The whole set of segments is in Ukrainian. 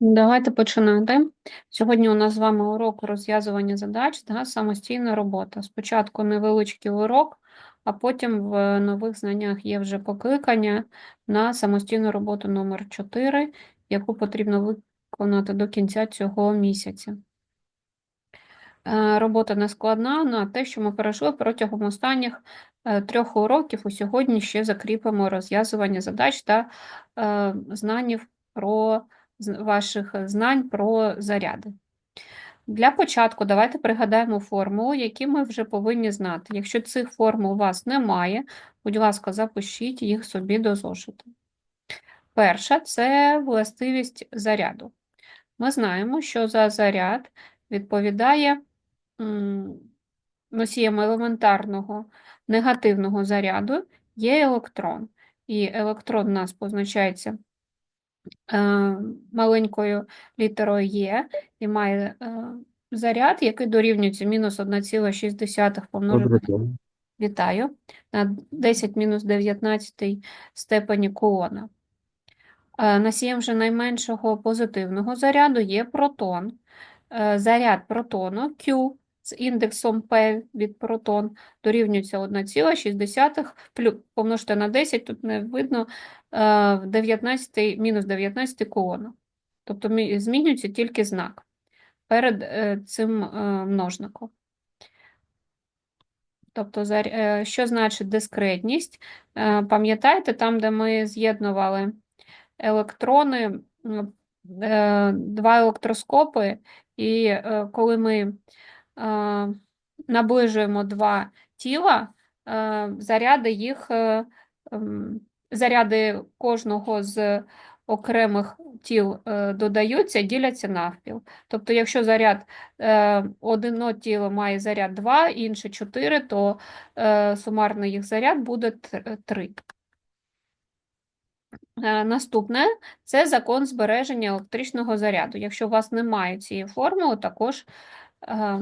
Давайте починати. Сьогодні у нас з вами урок розв'язування задач та самостійна робота. Спочатку невеличкий урок, а потім в нових знаннях є вже покликання на самостійну роботу номер 4, яку потрібно виконати до кінця цього місяця. Е, Робота не складна, але те, що ми перейшли протягом останніх е, трьох уроків, у сьогодні ще закріпимо розв'язування задач та е, знанів про ваших знань про заряди. Для початку давайте пригадаємо формулу, які ми вже повинні знати. Якщо цих формул у вас немає, будь ласка, запишіть їх собі до зошиту. Перша це властивість заряду. Ми знаємо, що за заряд відповідає носієм елементарного негативного заряду є електрон. І електрон у нас позначається е, маленькою літерою Є і має е, заряд, який дорівнюється мінус 1,6 помножити Вітаю. На 10 мінус 19 степені кулона. Е, Носієм же найменшого позитивного заряду є протон. Е, Заряд протону Q з індексом P від протон дорівнюється 1,6 плю- помножити на 10, тут не видно, е, в 19, мінус 19 кулона. Тобто змінюється тільки знак перед е, цим е, множником. Тобто, е, що значить дискретність? Е, Пам'ятаєте, там, де ми з'єднували електрони, е, два електроскопи, і е, коли ми е, наближуємо два тіла, е, заряди їх, ем, заряди кожного з окремих тіл додаються, діляться навпіл. Тобто, якщо заряд е, одно тіло має заряд 2, інше 4, то е, сумарний їх заряд буде 3. Е, Наступне це закон збереження електричного заряду. Якщо у вас немає цієї формули, також е,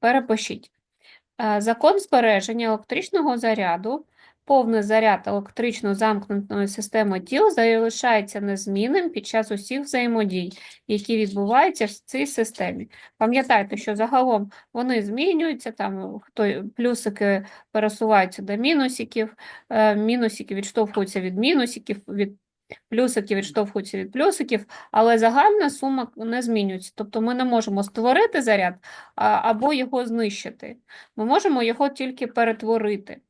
перепишіть. Е, Закон збереження електричного заряду, повний заряд електрично замкнутої системи тіл залишається незмінним під час усіх взаємодій, які відбуваються в цій системі. Пам'ятайте, що загалом вони змінюються, там хто плюсики пересуваються до мінусиків, е, мінусики відштовхуються від мінусиків, від плюсики відштовхуються від плюсиків, але загальна сума не змінюється. Тобто ми не можемо створити заряд або його знищити. Ми можемо його тільки перетворити.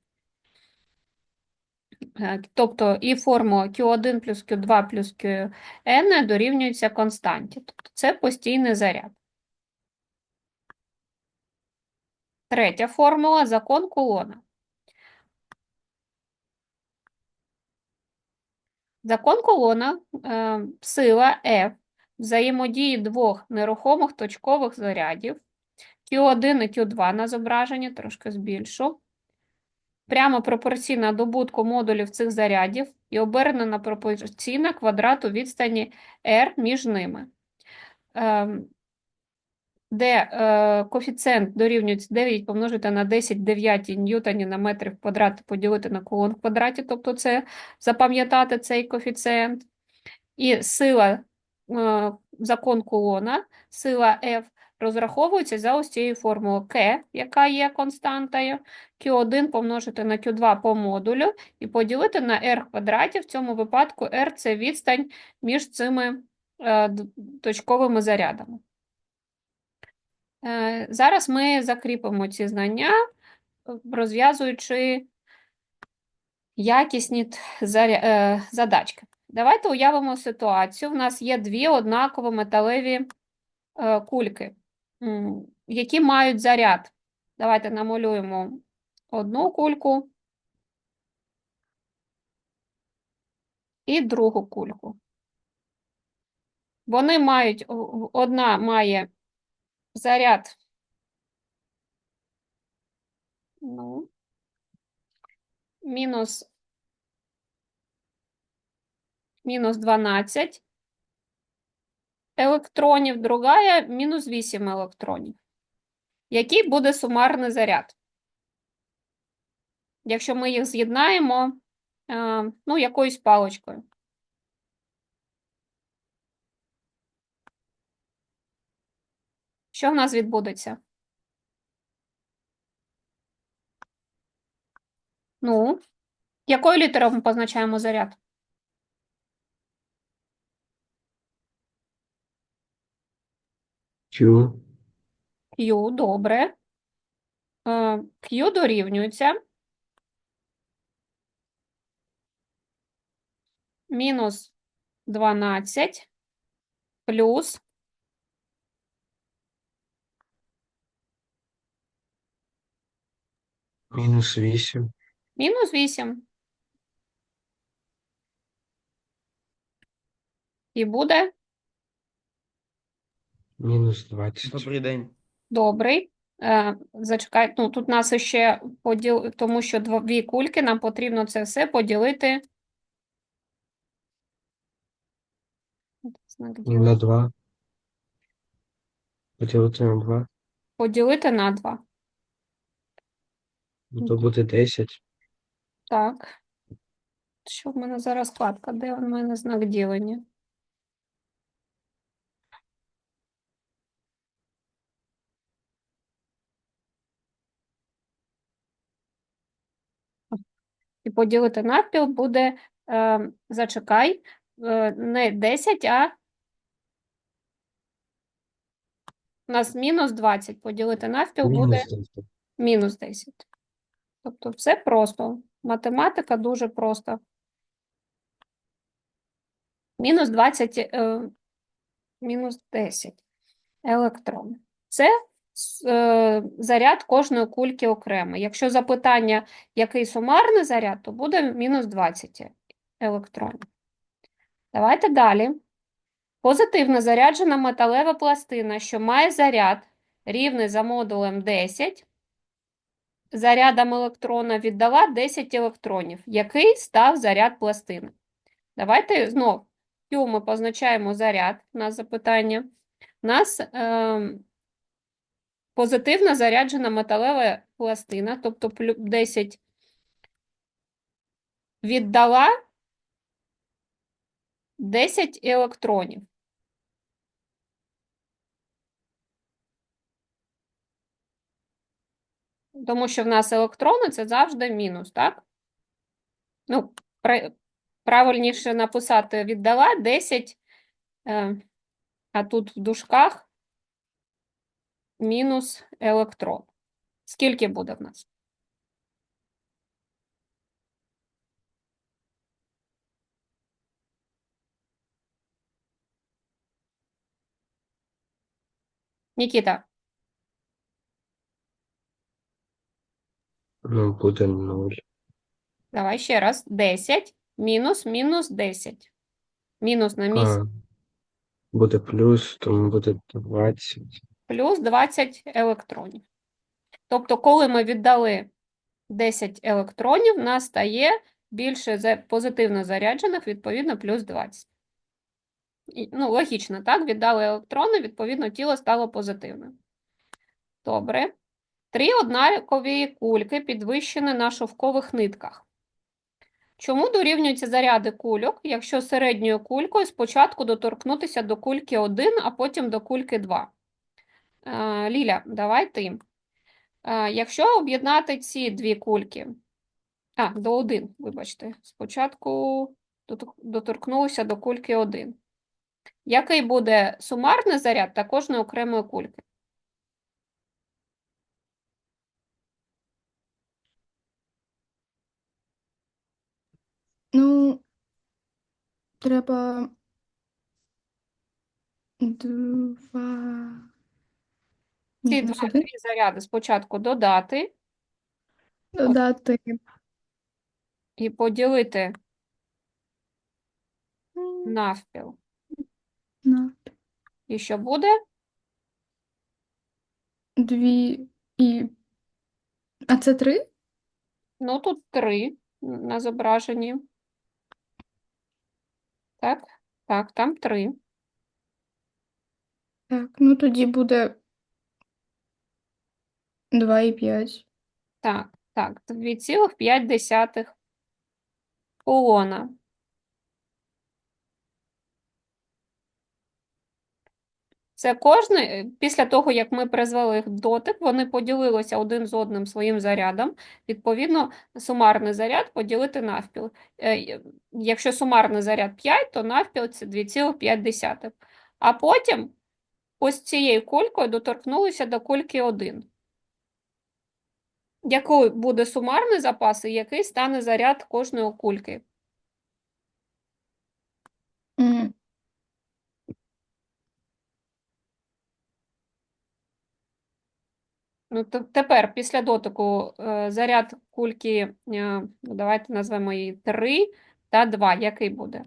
Е, Тобто і формула Q1 плюс Q2 плюс Qn дорівнюється константі. Тобто це постійний заряд. Третя формула – закон Кулона. Закон колона е, сила F взаємодії двох нерухомих точкових зарядів. Q1 і Q2 на зображенні, трошки збільшу, прямо пропорційна добутку модулів цих зарядів і обернена пропорційна квадрату відстані R між ними, Ем, де е, коефіцієнт дорівнюється 9 помножити на 10 дев'ятій ньютонів на метр в квадраті поділити на кулон в квадраті, тобто це запам'ятати цей коефіцієнт. І сила, е, закон кулона, сила F розраховується за ось цією формулою К, яка є константою, Q1 помножити на Q2 по модулю і поділити на R квадраті. В цьому випадку R – це відстань між цими е, точковими зарядами. Е, Зараз ми закріпимо ці знання, розв'язуючи якісні е, задачки. Давайте уявимо ситуацію. У нас є дві однаково металеві е, кульки, які мають заряд. Давайте намалюємо одну кульку і другу кульку. Вони мають, одна має заряд, ну, мінус, мінус 12 електронів, друга мінус 8 електронів. Який буде сумарний заряд? Якщо ми їх з'єднаємо, е, ну, якоюсь паличкою. Що в нас відбудеться? Ну, якою літерою ми позначаємо заряд? Q. Q, добре. Е, Q дорівнюється мінус 12 плюс Мінус 8. мінус 8. І буде Мінус 20. Добрий день. добрий. Е, Зачекай, ну тут нас ще поділ, тому що дві кульки, нам потрібно це все поділити. Знак. На 2. Поділити на 2. Поділити на 2. Ну, то буде 10. Так. Що в мене зараз складка? Де в мене знак ділення? І поділити навпіл буде, е, зачекай, е, не 10, а у нас мінус 20. Поділити навпіл буде Мінус 10. Мінус 10. Тобто все просто. Математика дуже проста. Мінус 20, е, мінус 10 електрон. Це е, заряд кожної кульки окремо. Якщо запитання, який сумарний заряд, то буде мінус 20 електронів. Давайте далі. Позитивно заряджена металева пластина, що має заряд рівний за модулем 10, зарядом електрона віддала 10 електронів. Який став заряд пластини? Давайте знов Q ми позначаємо заряд, у нас запитання. У нас ем, позитивно заряджена металева пластина, тобто 10 віддала 10 електронів. Тому що в нас електрони це завжди мінус, так? Ну, правильніше написати віддала 10, е, а тут в дужках мінус електрон. Скільки буде в нас? Нікіта, Ну, буде 0. давай ще раз. 10 мінус мінус 10. Мінус на місці. А, буде плюс, тому буде 20. плюс 20 електронів. Тобто, коли ми віддали 10 електронів, нас стає більше позитивно заряджених, відповідно, плюс 20. І, ну, логічно, так? Віддали електрони, відповідно, тіло стало позитивним. Добре. Три однакові кульки підвищені на шовкових нитках. Чому дорівнюються заряди кульок, якщо середньою кулькою спочатку доторкнутися до кульки 1, а потім до кульки 2? Е, Ліля, давай ти. Е, Якщо об'єднати ці дві кульки, а, до 1, вибачте, спочатку доторкнулися до кульки 1. Який буде сумарний заряд та кожної окремої кульки? Ну, треба два Ці мінус два один дві заряди спочатку додати додати і поділити м, навпіл. на І що буде? дві і. А це три? Ну, тут 3 на зображенні. Так, так, там 3. Так, ну тоді буде два і п'ять. Так, так, 2,5 кулона. Це кожний, е, після того, як ми призвели їх дотик, вони поділилися один з одним своїм зарядом. Відповідно, сумарний заряд поділити навпіл. Е, Якщо сумарний заряд 5, то навпіл це 2,5. А потім ось цією кулькою доторкнулися до кульки 1. Який буде сумарний запас і який стане заряд кожної кульки? Ну, те- тепер, після дотику, е, заряд кульки, е, ну, давайте назвемо її 3 та 2. Який буде?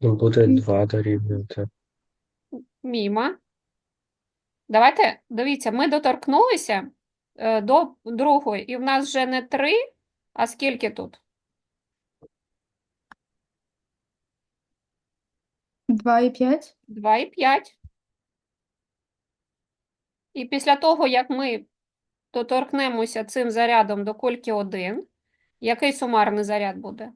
Ну, буде Мгм. 2 дорівнювати. Міма. Давайте, дивіться, ми доторкнулися е, до другої, і в нас вже не 3, а скільки тут? Два і п'ять? 2 і після того, як ми доторкнемося цим зарядом до кульки 1, який сумарний заряд буде?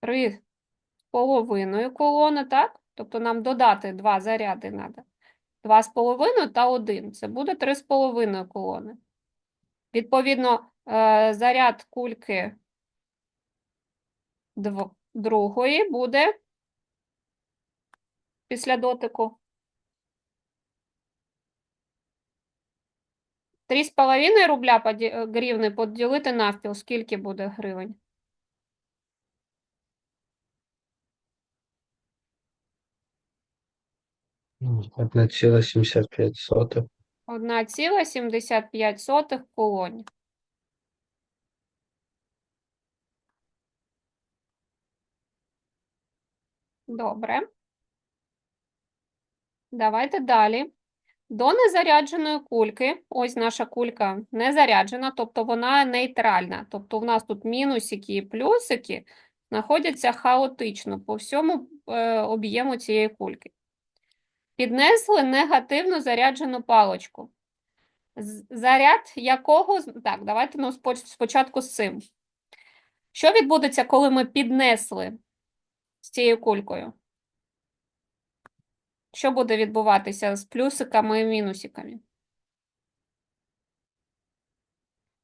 Три з половиною колони, так? Тобто нам додати два заряди треба. Два з половиною та один. Це буде три з половиною колони. Відповідно, е, заряд кульки другої буде після дотику. Три з половиною рубля поді- е, гривни поділити навпіл. Скільки буде гривень? Ну, 1,75. 1,75 колонь. Добре. Давайте далі. До незарядженої кульки, ось наша кулька незаряджена, тобто вона нейтральна. Тобто в нас тут мінусики і плюсики знаходяться хаотично по всьому е, об'єму цієї кульки. Піднесли негативно заряджену паличку. З- Заряд якого... Так, давайте ну, спочатку з цим. Що відбудеться, коли ми піднесли з цією кулькою? Що буде відбуватися з плюсиками і мінусиками?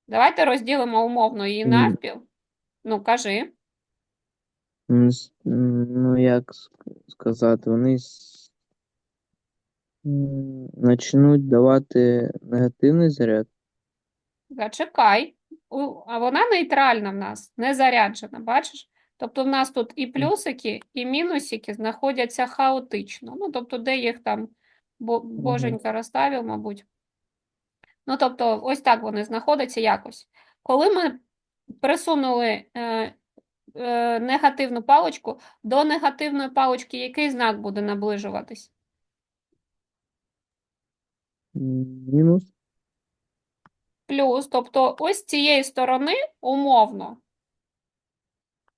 Давайте розділимо умовно її навпіл. Ну, кажи. М, Ну, як сказати, вони почнуть давати негативний заряд. Зачекай. А вона нейтральна в нас, не заряджена, бачиш? Тобто в нас тут і плюсики, і мінусики знаходяться хаотично. Ну, тобто, де їх там боженька розставив, мабуть. Ну, тобто, ось так вони знаходяться якось. Коли ми присунули е, е, негативну паличку, до негативної палички який знак буде наближуватись? Мінус. Плюс, тобто ось з цієї сторони умовно,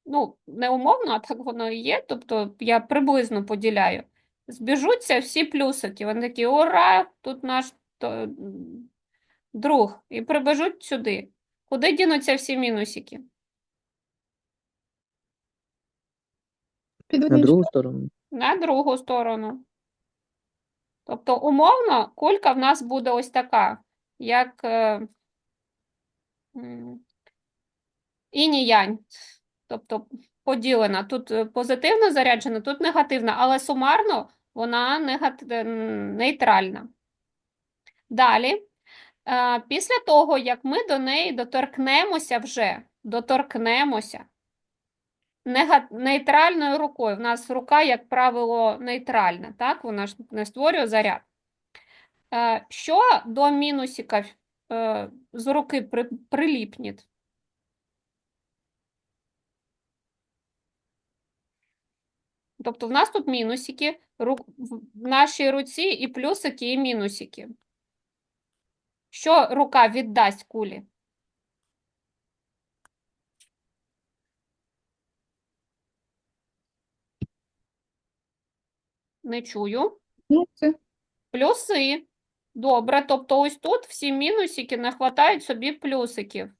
ну, не умовно, а так воно і є, тобто я приблизно поділяю, збіжуться всі плюсики. Вони такі, ура, тут наш то, друг, і прибіжуть сюди. Куди дінуться всі мінусики? На другу сторону. На другу сторону. Тобто, умовно, кулька в нас буде ось така, як е, м, інь-янь. Тобто поділена. Тут е, позитивно заряджена, тут негативна, але сумарно вона негати... е, нейтральна. Далі, е, після того, як ми до неї доторкнемося вже, доторкнемося нейтральною рукою. В нас рука, як правило, нейтральна, так? Вона ж не створює заряд. Що до мінусиків е, з руки при... Тобто в нас тут мінусики, в нашій руці і плюсики, і мінусики. Що рука віддасть кулі? Не чую. Це Плюси. Добре, тобто ось тут всі мінусики не хватають собі плюсиків.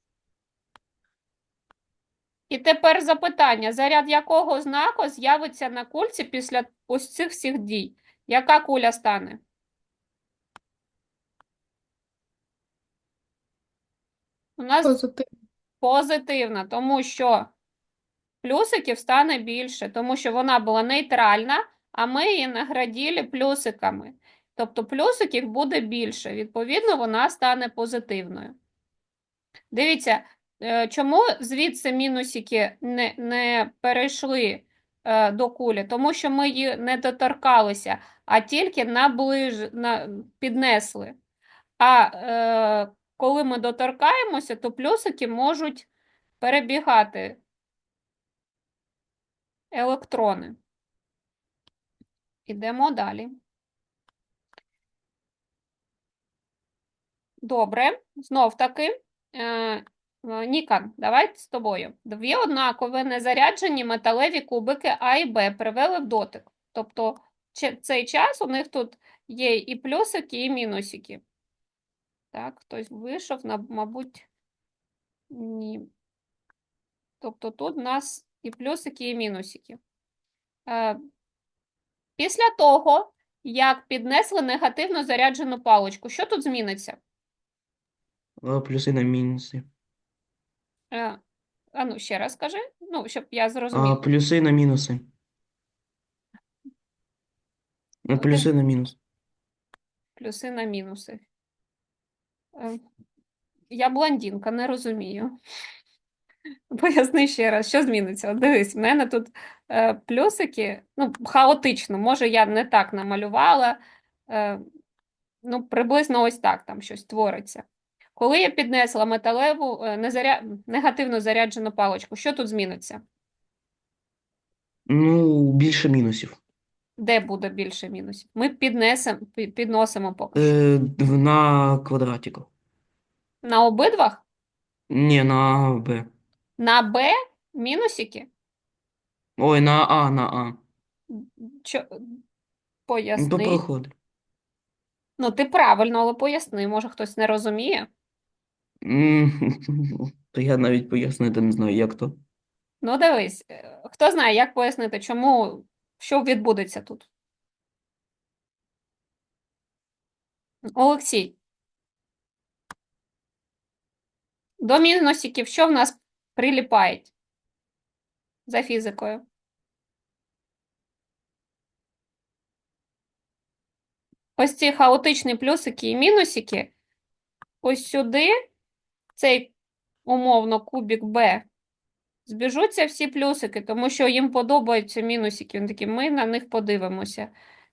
І тепер запитання: заряд якого знаку з'явиться на кульці після ось цих всіх дій? Яка куля стане? У нас Позитивно. позитивна, тому що плюсиків стане більше, тому що вона була нейтральна, а ми її наградили плюсиками. Тобто плюсиків буде більше, відповідно, вона стане позитивною. Дивіться, чому звідси мінусики не, не перейшли е, до кулі? Тому що ми її не доторкалися, а тільки наближ... на... піднесли. А е, коли ми доторкаємося, то плюсики можуть перебігати електрони. Ідемо далі. Добре, знов таки. Е, е, Ніка, давай з тобою. Дві однакові незаряджені металеві кубики А і Б привели в дотик. Тобто цей час у них тут є і плюсики, і мінусики. Так, хтось вийшов, мабуть, ні. Тобто тут у нас і плюсики, і мінусики. Е, Після того, як піднесли негативно заряджену паличку, що тут зміниться? Плюси на мінуси. Е, А ну, ще раз скажи, ну, щоб я А, плюси на мінуси. Ти- плюси на мінус. Плюси на мінуси. Е, Я блондинка, не розумію. Поясни ще раз, що зміниться? От дивись, в мене тут е, плюсики, ну, хаотично, може, я не так намалювала, е, ну, приблизно ось так там щось твориться. Коли я піднесла металеву е, незаря... негативно заряджену паличку, що тут зміниться? Ну, більше мінусів. Де буде більше мінусів? Ми піднесемо, підносимо поки. Е, на квадратику. На обидвах? Ні, на Б. На Б мінусики? Ой, на А, на А. Чо... Ну, то Поясни. проходить. Ну, ти правильно, але поясни, може хтось не розуміє. То я навіть пояснити не знаю, як то. Ну, дивись, е, хто знає, як пояснити, чому, що відбудеться тут? Олексій. До мінусиків що в нас приліпає за фізикою? Ось ці хаотичні плюсики і мінусики, ось сюди, цей умовно кубік Б, збіжуться всі плюсики, тому що їм подобаються мінусики. Вони такі, ми на них подивимося.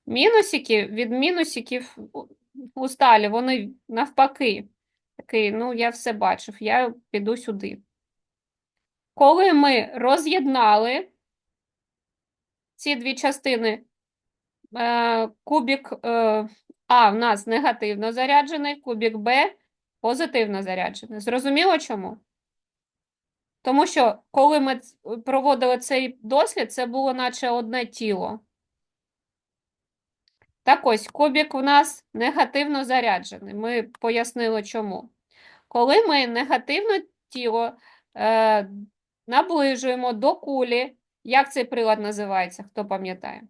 Мінусики від мінусиків у- сталі, вони навпаки. Такий, ну, я все бачив, я піду сюди. Коли ми роз'єднали ці дві частини, е, кубік е, А в нас негативно заряджений, кубік Б позитивно заряджений. Зрозуміло чому? Тому що коли ми проводили цей дослід, це було наче одне тіло. Так ось, кубік у нас негативно заряджений. Ми пояснили чому. Коли ми негативне тіло е, наближуємо до кулі, як цей прилад називається, хто пам'ятає?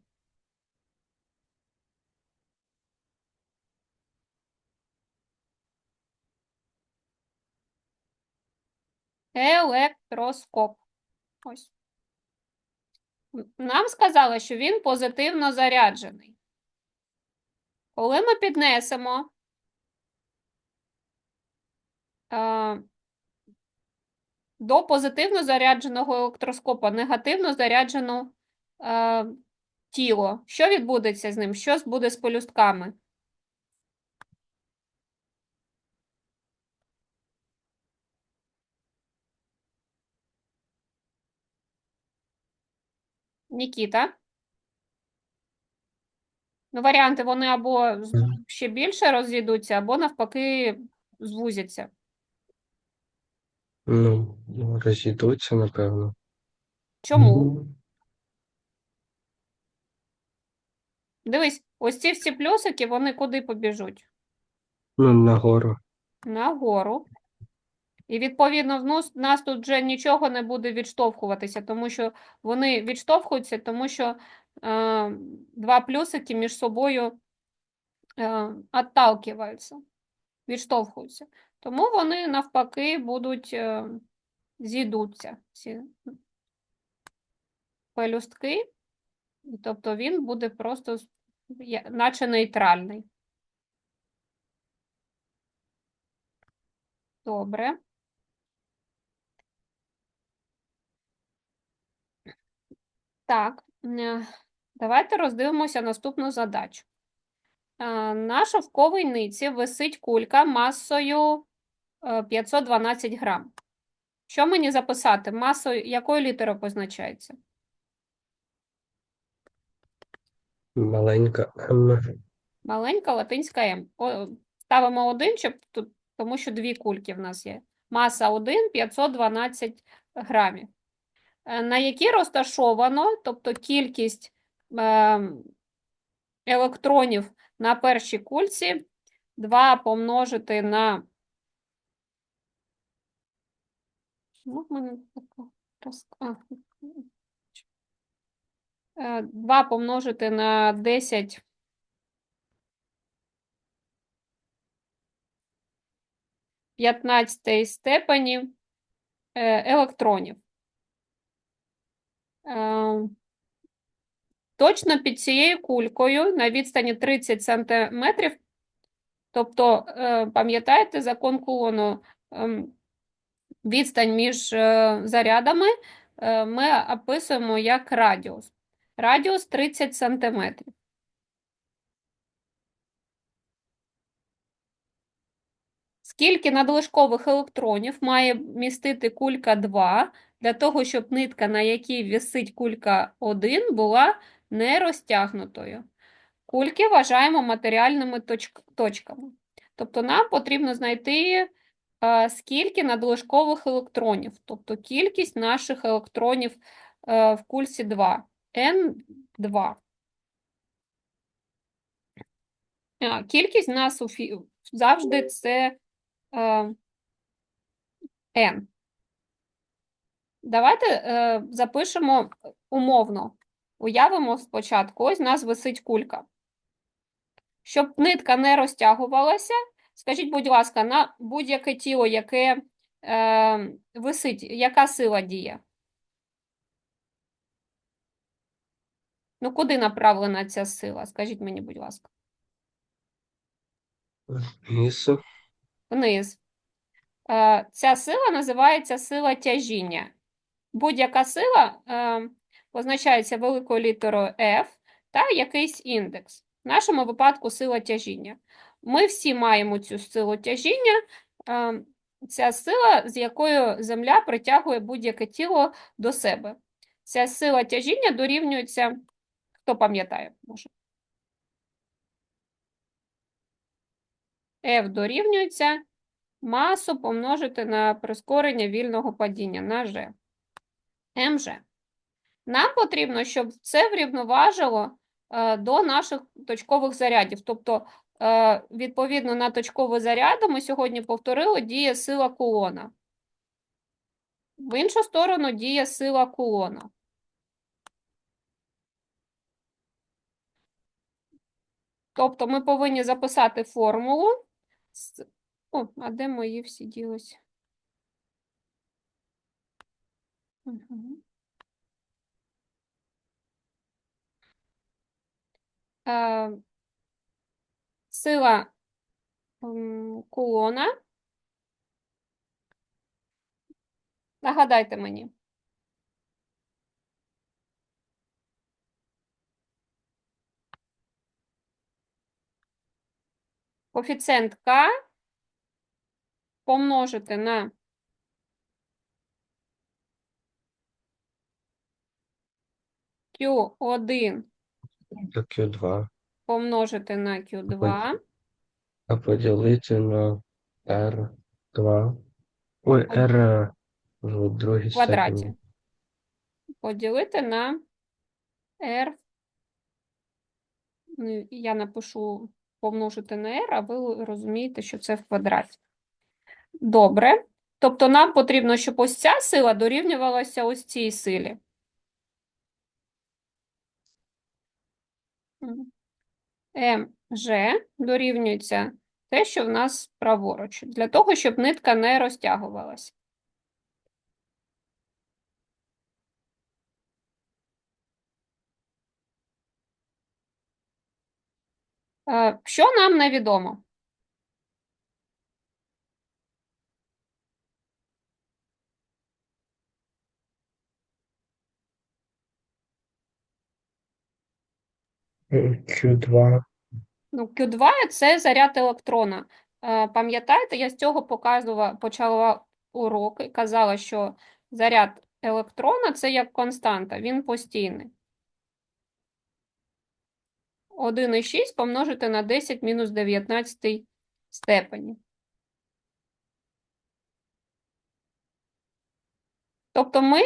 Електроскоп. Ось. Нам сказали, що він позитивно заряджений. Коли ми піднесемо е, до позитивно зарядженого електроскопа негативно заряджене е, тіло, що відбудеться з ним? Що буде з пелюстками? Нікіта? Ну, варіанти вони або ще більше розійдуться, або навпаки звузяться. Ну, розійдуться, напевно. Чому? Дивись, ось ці всі плюсики, вони куди побіжуть? Ну, нагору. Нагору. І відповідно в нас, тут вже нічого не буде відштовхуватися, тому що вони відштовхуються, тому що е, два плюсики між собою е, відштовхуються. Тому вони навпаки будуть е, зійдуться, ці пелюстки, тобто він буде просто наче нейтральний. Добре. Так, е, давайте роздивимося наступну задачу. Е, На шовковій ниці висить кулька масою е, 512 грам. Що мені записати? Масою якою літерою позначається? Маленька М. Маленька латинська М. О, Ставимо один, щоб тому що дві кульки в нас є. Маса 1 512 грамів. Е, На які розташовано, тобто кількість е, електронів на першій кульці 2 помножити на. Ну, мене така е, 2 помножити на 10 15 степені е, електронів. Е, Точно під цією кулькою на відстані 30 см, тобто, е, пам'ятаєте закон Кулону, ем, відстань між е, зарядами е, ми описуємо як радіус. Радіус 30 см. Скільки надлишкових електронів має містити кулька 2 для того, щоб нитка, на якій висить кулька 1, була не розтягнутою? Кульки вважаємо матеріальними точ- точками. Тобто нам потрібно знайти, е, скільки надлишкових електронів, тобто кількість наших електронів е, в кульці 2. N2. Кількість в нас завжди це е, n. Давайте е, запишемо умовно. Уявимо спочатку, ось у нас висить кулька. Щоб нитка не розтягувалася, скажіть, будь ласка, на будь-яке тіло, яке е, висить, яка сила діє? Ну, куди направлена ця сила? Скажіть мені, будь ласка. Вниз. Вниз. Е, Ця сила називається сила тяжіння. Будь-яка сила е, позначається великою літерою F та якийсь індекс. В нашому випадку сила тяжіння. Ми всі маємо цю силу тяжіння. Е, Ця сила, з якою Земля притягує будь-яке тіло до себе. Ця сила тяжіння дорівнюється, хто пам'ятає, може? F дорівнюється масу помножити на прискорення вільного падіння на G. МЖ. Нам потрібно, щоб це врівноважило е, до наших точкових зарядів. Тобто, е, відповідно на точкові заряди ми сьогодні повторили діє сила кулона. В іншу сторону діє сила кулона. Тобто ми повинні записати формулу. О, а де мої всі ділись? Мгм. Е, Сила кулона. Нагадайте мені. Коефіцієнт К помножити на Q1 Q2. помножити на Q2 А поділити на R2. Ой, R в другій квадраті. степені. Поділити на R. Ну, Я напишу помножити на R, а ви розумієте, що це в квадраті. Добре. Тобто нам потрібно, щоб ось ця сила дорівнювалася ось цій силі. МЖ дорівнюється те, що в нас праворуч, для того, щоб нитка не розтягувалася. Що нам невідомо? Q2. Ну, Q2 – це заряд електрона. Е, Пам'ятаєте, я з цього показувала, почала урок і казала, що заряд електрона – це як константа, він постійний. 1,6 помножити на 10 мінус 19 степені. Тобто ми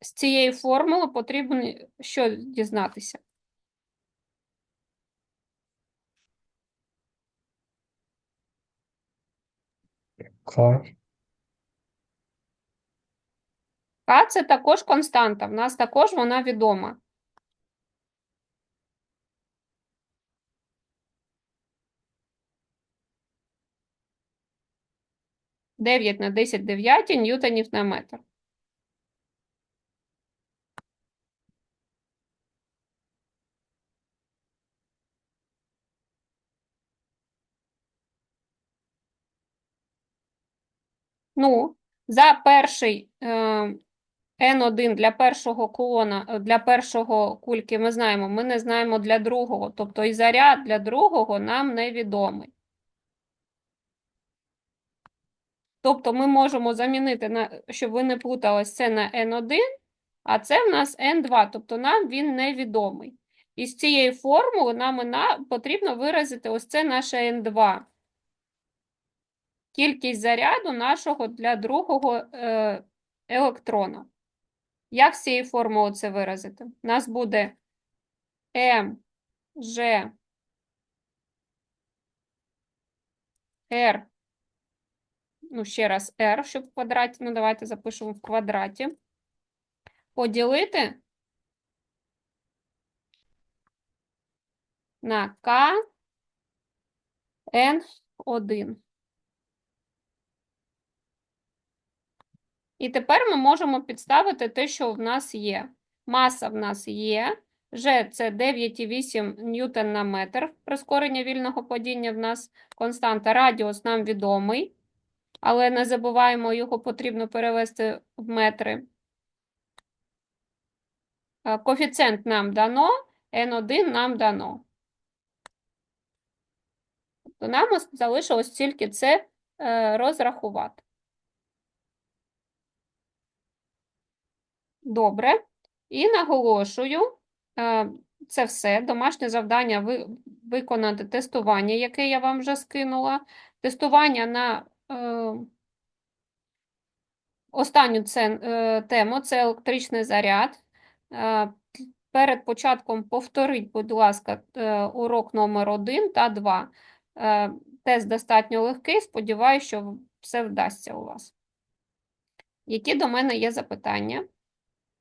з цієї формули потрібно що дізнатися? К. К – це також константа, в нас також вона відома. Дев'ять на 10 дев'яті ньютонів на метр. Ну, за перший е, N1 для першого колона, е, для першого кульки ми знаємо, ми не знаємо для другого, тобто і заряд для другого нам невідомий. Тобто ми можемо замінити, на, щоб ви не плутались, це на N1, а це в нас N2, тобто нам він невідомий. І з цієї формули нам потрібно виразити ось це наше N2. Кількість заряду нашого для другого е, електрона. Як з цієї формули це виразити? У нас буде М, Ж, Р, ну ще раз R, щоб в квадраті, ну давайте запишемо в квадраті. Поділити на К, N1. І тепер ми можемо підставити те, що в нас є. Маса в нас є. G – це 9,8 ньютон на метр. Прискорення вільного падіння в нас константа. Радіус нам відомий, але не забуваємо, його потрібно перевести в метри. Е, Коефіцієнт нам дано, N1 нам дано. Тобто нам залишилось тільки це е, розрахувати. Добре. І наголошую, е, це все. Домашнє завдання ви, виконати тестування, яке я вам вже скинула. Тестування на е, останню це, е, тему це електричний заряд. Е, перед початком повторіть, будь ласка, е, урок номер 1 та 2. Е, тест достатньо легкий, сподіваюся, що все вдасться у вас. Які до мене є запитання?